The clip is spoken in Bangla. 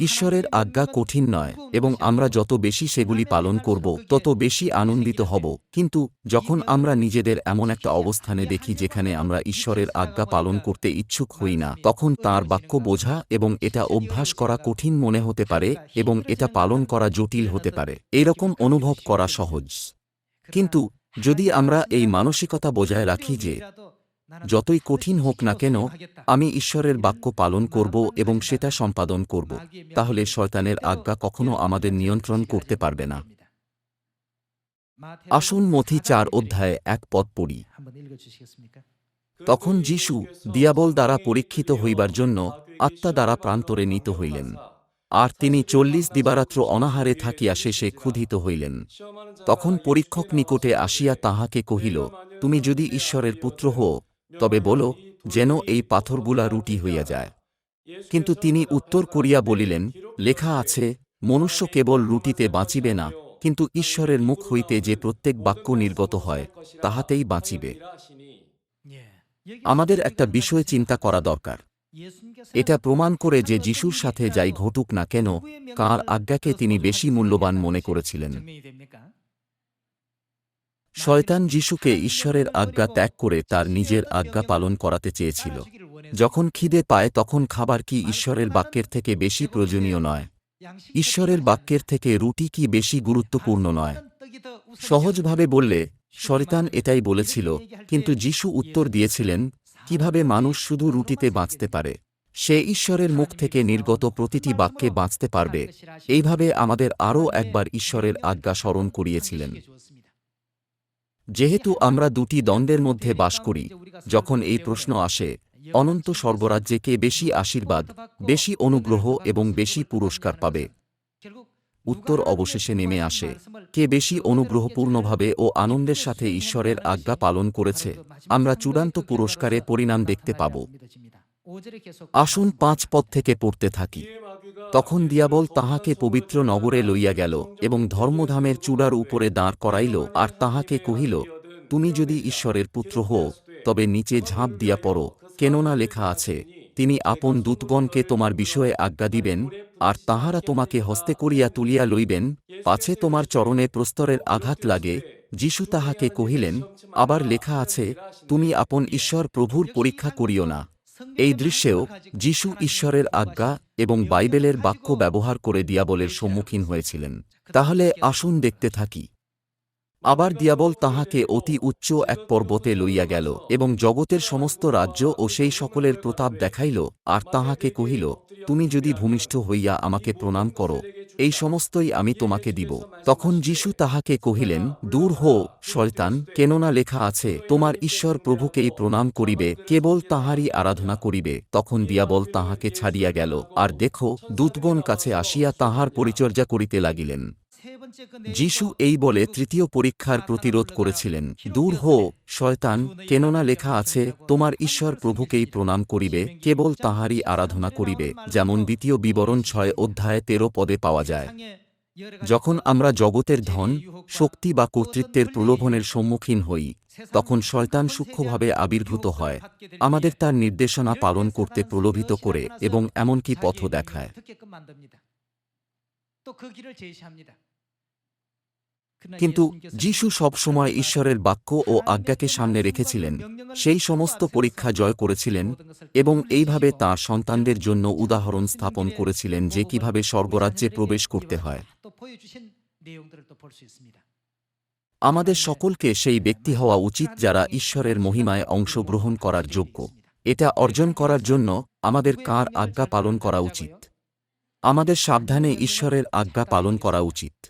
ঈশ্বরের আজ্ঞা কঠিন নয় এবং আমরা যত বেশি সেগুলি পালন করব, তত বেশি আনন্দিত হব। কিন্তু যখন আমরা নিজেদের এমন একটা অবস্থানে দেখি যেখানে আমরা ঈশ্বরের আজ্ঞা পালন করতে ইচ্ছুক হই না, তখন তার বাক্য বোঝা এবং এটা অভ্যাস করা কঠিন মনে হতে পারে এবং এটা পালন করা জটিল হতে পারে। এরকম অনুভব করা সহজ। কিন্তু যদি আমরা এই মানসিকতা বজায় রাখি যে যতই কঠিন হোক না কেন, আমি ঈশ্বরের বাক্য পালন করব এবং সেটা সম্পাদন করব, তাহলে শয়তানের আজ্ঞা কখনো আমাদের নিয়ন্ত্রণ করতে পারবে না। আসুন মথি চার অধ্যায়ে এক পদ পড়ি। তখন যিশু দিয়াবল দ্বারা পরীক্ষিত হইবার জন্য আত্মা দ্বারা প্রান্তরে নিত হইলেন, আর তিনি চল্লিশ দিবারাত্র অনাহারে থাকিয়া শেষে ক্ষুধিত হইলেন। তখন পরীক্ষক নিকটে আসিয়া তাহাকে কহিল, তুমি যদি ঈশ্বরের পুত্র হও তবে বলো, যেন এই পাথরগুলা রুটি হইয়া যায়। কিন্তু তিনি উত্তর করিয়া বলিলেন, লেখা আছে, মনুষ্য কেবল রুটিতে বাঁচিবে না, কিন্তু ঈশ্বরের মুখ হইতে যে প্রত্যেক বাক্য নির্গত হয়, তাহাতেই বাঁচিবে। আমাদের একটা বিষয় চিন্তা করা দরকার। এটা প্রমাণ করে যে যিশুর সাথে যাই ঘটুক না কেন, কার আজ্ঞাকে তিনি বেশি মূল্যবান মনে করেছিলেন। শয়তান যিশুকে ঈশ্বরের আজ্ঞা ত্যাগ করে তার নিজের আজ্ঞা পালন করাতে চেয়েছিল। যখন খিদে পায় তখন খাবার কি ঈশ্বরের বাক্যের থেকে বেশি প্রয়োজনীয় নয়? ঈশ্বরের বাক্যের থেকে রুটি কি বেশি গুরুত্বপূর্ণ নয়? সহজভাবে বললে, শয়তান এটাই বলেছিল, কিন্তু যিশু উত্তর দিয়েছিলেন, কীভাবে মানুষ শুধু রুটিতে বাঁচতে পারে? সে ঈশ্বরের মুখ থেকে নির্গত প্রতিটি বাক্যে বাঁচতে পারবে। এইভাবে আমাদের আরও একবার ঈশ্বরের আজ্ঞা স্মরণ করিয়েছিলেন। যেহেতু আমরা দুটি দ্বন্দ্বের মধ্যে বাস করি, যখন এই প্রশ্ন আসে, অনন্ত স্বর্গরাজ্যে কে বেশি আশীর্বাদ, বেশি অনুগ্রহ এবং বেশি পুরস্কার পাবে? উত্তর অবশেষে নেমে আসে, কে বেশি অনুগ্রহপূর্ণভাবে ও আনন্দের সাথে ঈশ্বরের আজ্ঞা পালন করেছে, আমরা চূড়ান্ত পুরস্কারে পরিণাম দেখতে পাব। আসুন পাঁচ পদ থেকে পড়তে থাকি। তখন দিয়াবল তাহাকে পবিত্র নগরে লইয়া গেল এবং ধর্মধামের চূড়ার উপরে দাঁড় করাইল আর তাহাকে কহিল, তুমি যদি ঈশ্বরের পুত্র হও, তবে নিচে ঝাঁপ দিয়া পড়ো, কেননা লেখা আছে, তিনি আপন দূতগণকে তোমার বিষয়ে আজ্ঞা দিবেন, আর তাহারা তোমাকে হস্তে করিয়া তুলিয়া লইবেন, পাছে তোমার চরণে প্রস্তরের আঘাত লাগে, যিশু তাহাকে কহিলেন, আবার লেখা আছে, তুমি আপন ঈশ্বর প্রভুর পরীক্ষা করিও না। এই দৃশ্যেও যিশু ঈশ্বরের আজ্ঞা এবং বাইবেলের বাক্য ব্যবহার করে দিয়াবলের সম্মুখীন হয়েছিলেন। তাহলে আসুন দেখতে থাকি। আবার দিয়াবল তাহাকে অতি উচ্চ এক পর্বতে লইয়া গেল এবং জগতের সমস্ত রাজ্য ও সেই সকলের প্রতাপ দেখাইল, আর তাহাকে কহিল, তুমি যদি ভূমিষ্ঠ হইয়া আমাকে প্রণাম করো এই সমস্তই আমি তোমাকে দিব। তখন যিশু তাহাকে কহিলেন, দূর হো শয়তান, কেননা লেখা আছে, তোমার ঈশ্বর প্রভুকেই প্রণাম করিবে, কেবল তাহারই আরাধনা করিবে। তখন দিয়াবল তাহাকে ছাড়িয়া গেল, আর দেখো, দূতগণ কাছে আসিয়া তাহার পরিচর্যা করিতে লাগিলেন। যিশু এই বলে তৃতীয় পরীক্ষার প্রতিরোধ করেছিলেন। দূর হো শয়তান কেননা লেখা আছে তোমার ঈশ্বর প্রভুকেই প্রণাম করিবে কেবল তাহারই আরাধনা করিবে যেমন দ্বিতীয় বিবরণ ছয় অধ্যায়ে তেরো পদে পাওয়া যায়। যখন আমরা জগতের ধন শক্তি বা কর্তৃত্বের প্রলোভনের সম্মুখীন হই তখন শয়তান সূক্ষ্মভাবে আবির্ভূত হয়। আমাদের তার নির্দেশনা পালন করতে প্রলোভিত করে এবং এমনকি পথ দেখায়। কিন্তু যিশু সবসময় ঈশ্বরের বাক্য ও আজ্ঞাকে সামনে রেখেছিলেন। সেই সমস্ত পরীক্ষা জয় করেছিলেন এবং এইভাবে তাঁর সন্তানদের জন্য উদাহরণ স্থাপন করেছিলেন যে কীভাবে স্বর্গরাজ্যে প্রবেশ করতে হয়। আমাদের সকলকে সেই ব্যক্তি হওয়া উচিত যারা ঈশ্বরের মহিমায় অংশগ্রহণ করার যোগ্য। এটা অর্জন করার জন্য আমাদের কার আজ্ঞা পালন করা উচিত? আমাদের সাবধানে ঈশ্বরের আজ্ঞা পালন করা উচিত।